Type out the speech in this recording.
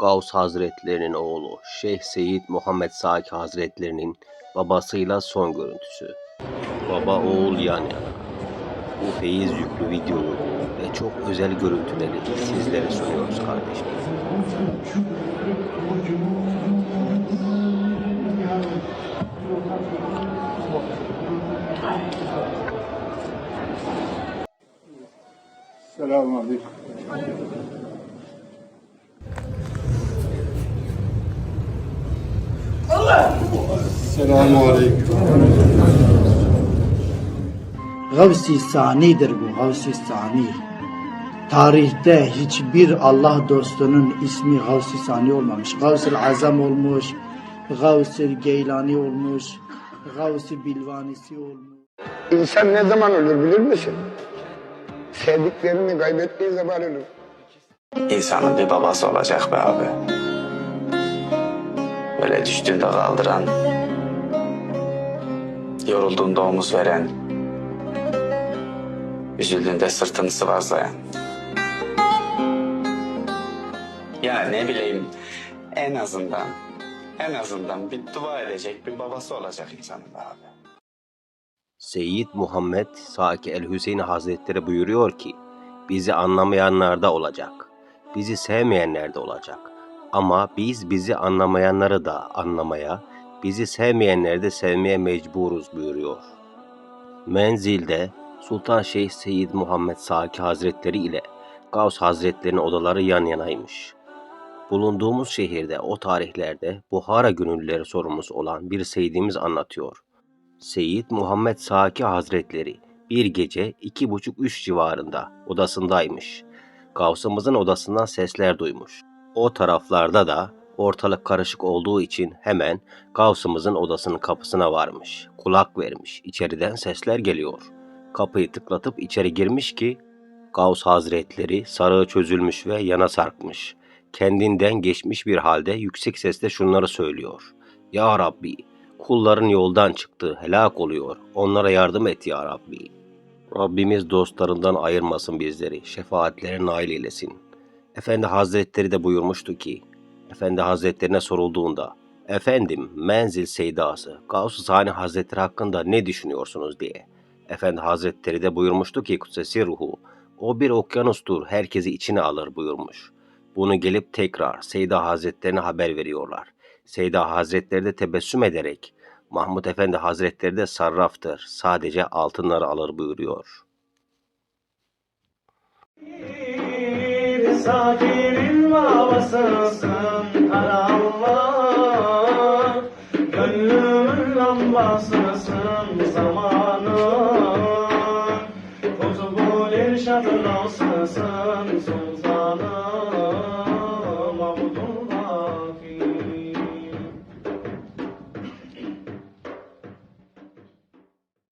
Gavs Hazretlerinin oğlu Şeyh Seyyid Muhammed Saki Hazretlerinin babasıyla son görüntüsü. Baba oğul yan yana. Bu feyiz yüklü videoyu ve çok özel görüntüleri sizlere sunuyoruz kardeşlerim. Selamun Aleyküm. Selamun Aleyküm. Gavsi Sani'dir bu, Gavsi Sani. Tarihte hiçbir Allah dostunun ismi Gavsi Sani olmamış. Gavsi Azam olmuş, Gavsi Geylani olmuş, Gavsi Bilvanisi olmuş. İnsan ne zaman ölür bilir misin? Sevdiklerini kaybettiği zaman ölür. İnsanın bir babası olacak be abi. Böyle düştüğünde kaldıran, yorulduğunda omuz veren, üzüldüğünde sırtını sıvazlayan. Ya ne bileyim, en azından, en azından bir dua edecek bir babası olacak insanın abi. Seyyid Muhammed Saki El Hüseyin Hazretleri buyuruyor ki, bizi anlamayanlar da olacak, bizi sevmeyenler de olacak. Ama biz bizi anlamayanları da anlamaya, bizi sevmeyenleri de sevmeye mecburuz buyuruyor. Menzilde Sultan Şeyh Seyyid Muhammed Saki Hazretleri ile Gavs Hazretleri'nin odaları yan yanaymış. Bulunduğumuz şehirde o tarihlerde Buhara gönüllüleri sorumlusu olan bir seyyidimiz anlatıyor. Seyyid Muhammed Saki Hazretleri bir gece iki buçuk üç civarında odasındaymış. Gavsımızın odasından sesler duymuş. O taraflarda da ortalık karışık olduğu için hemen Gavsımızın odasının kapısına varmış. Kulak vermiş. İçeriden sesler geliyor. Kapıyı tıklatıp içeri girmiş ki Gavs Hazretleri sarığı çözülmüş ve yana sarkmış. Kendinden geçmiş bir halde yüksek sesle şunları söylüyor. Ya Rabbi, kulların yoldan çıktı, helak oluyor. Onlara yardım et ya Rabbi. Rabbimiz dostlarından ayırmasın bizleri, şefaatlerine nail eylesin. Efendi Hazretleri de buyurmuştu ki, Efendi Hazretlerine sorulduğunda, Efendim, menzil seydası, Gavs-ı Sani Hazretleri hakkında ne düşünüyorsunuz diye. Efendi Hazretleri de buyurmuştu ki Kutsesi Ruhu, o bir okyanustur, herkesi içine alır buyurmuş. Bunu gelip tekrar Seyda Hazretlerine haber veriyorlar. Seyda Hazretleri de tebessüm ederek, Mahmud Efendi Hazretleri de sarraftır, sadece altınları alır buyuruyor. Sakirin babasısın kara Allah Gönlümün lambasısın zamanın Kutbul irşadın olsasın sultanım